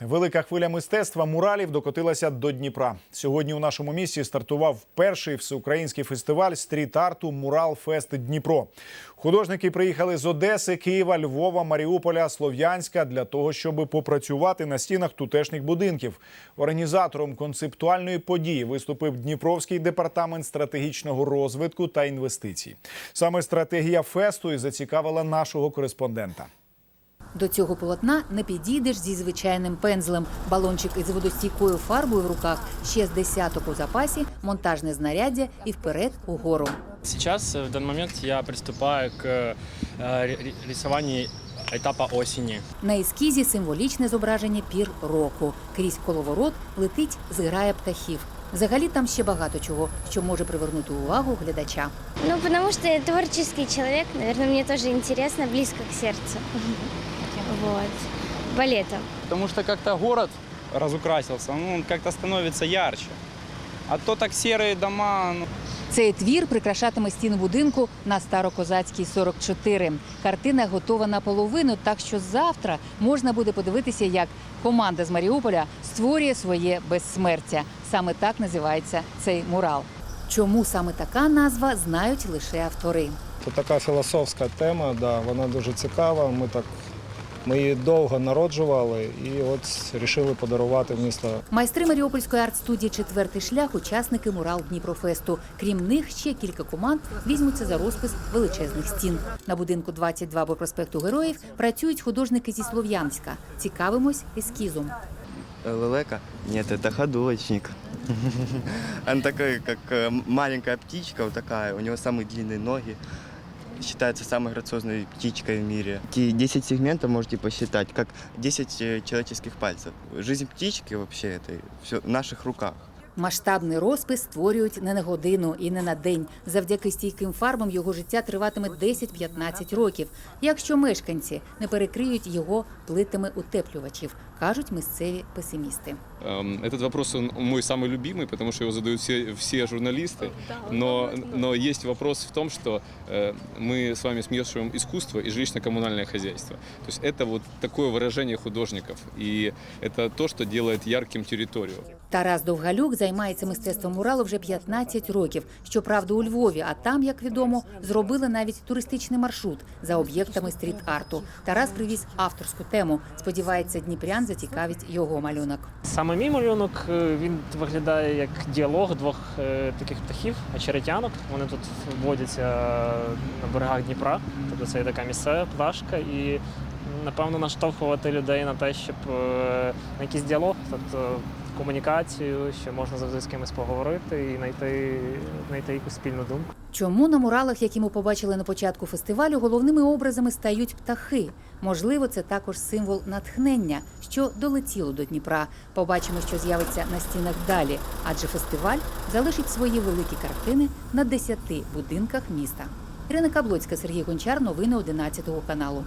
Велика хвиля мистецтва муралів докотилася до Дніпра. Сьогодні у нашому місті стартував перший всеукраїнський фестиваль стріт-арту Мурал Фест Дніпро. Художники приїхали з Одеси, Києва, Львова, Маріуполя, Слов'янська для того, щоб попрацювати на стінах тутешніх будинків. Організатором концептуальної події виступив Дніпровський департамент стратегічного розвитку та інвестицій. Саме стратегія фесту і зацікавила нашого кореспондента. До цього полотна не підійдеш зі звичайним пензлем. Балончик із водостійкою фарбою в руках, ще з десяток у запасі, монтажне знаряддя і вперед угору. Сейчас, э, в данный момент, я приступаю к э, ре- ре- рисованию этапа осени. На ескізі символічне зображення пір року. Крізь коловорот летить зграя птахів. Взагалі там ще багато чого, що може привернути увагу глядача. Ну, потому что я творческий человек, наверное, мне тоже интересно, близко к сердцу. Вот. Балетом. Потому что как-то город разукрасился, ну, он как-то становится ярче. А то так серые дома, ну, Цей твір прикрашатиме стіни будинку на Старокозацькій 44. Картина готова наполовину, так що завтра можна буде подивитися, як команда з Маріуполя створює своє безсмертя. Саме так називається цей мурал. Чому саме така назва знають лише автори. Це така філософська тема, да, вона дуже цікава. Ми так ми її довго народжували і от вирішили подарувати місто Майстри Маріупольської арт-студії Четвертий шлях учасники мурал Дніпрофесту. Крім них, ще кілька команд візьмуться за розпис величезних стін. На будинку 22 по проспекту Героїв працюють художники зі Слов'янська. Цікавимось ескізом. Лелека? Нет, это ходулочник. Он такой, как э, маленькая птичка, вот такая. У него самые длинные ноги. Считается самой грациозной птичкой в мире. Такие 10 сегментов можете посчитать, как 10 э, человеческих пальцев. Жизнь птички вообще это все в наших руках. Масштабний розпис створюють не на годину і не на день. Завдяки стійким фарбам його життя триватиме 10-15 років, якщо мешканці не перекриють його плитами утеплювачів, кажуть місцеві песимісти. Эм, Этот вопрос он мой самый любимый, потому что его задают все, все журналисты. Но, но есть вопрос в том, что э, мы с вами смешиваем искусство и жилищно-коммунальное хозяйство. То есть это вот такое выражение художников. И это то, что делает ярким территорию. Тарас Довгалюк займається мистецтвом муралу вже 15 років. Щоправда, у Львові, а там, як відомо, зробили навіть туристичний маршрут за об'єктами стріт-арту. Тарас привіз авторську тему. Сподівається, Дніпрян зацікавить його малюнок. Саме мій малюнок е, він виглядає як діалог двох е, таких птахів, очеретянок. Вони тут водяться на берегах Дніпра. Тобто це є така місцева пташка і напевно наштовхувати людей на те, щоб е, на якийсь діалог, тобто комунікацію, що можна завжди з кимось поговорити і знайти, знайти якусь спільну думку. Чому на муралах, які ми побачили на початку фестивалю, головними образами стають птахи? Можливо, це також символ натхнення, що долетіло до Дніпра. Побачимо, що з'явиться на стінах далі, адже фестиваль залишить свої великі картини на 10 будинках міста. Ірина Каблоцька, Сергій Гончар, новини 11 каналу.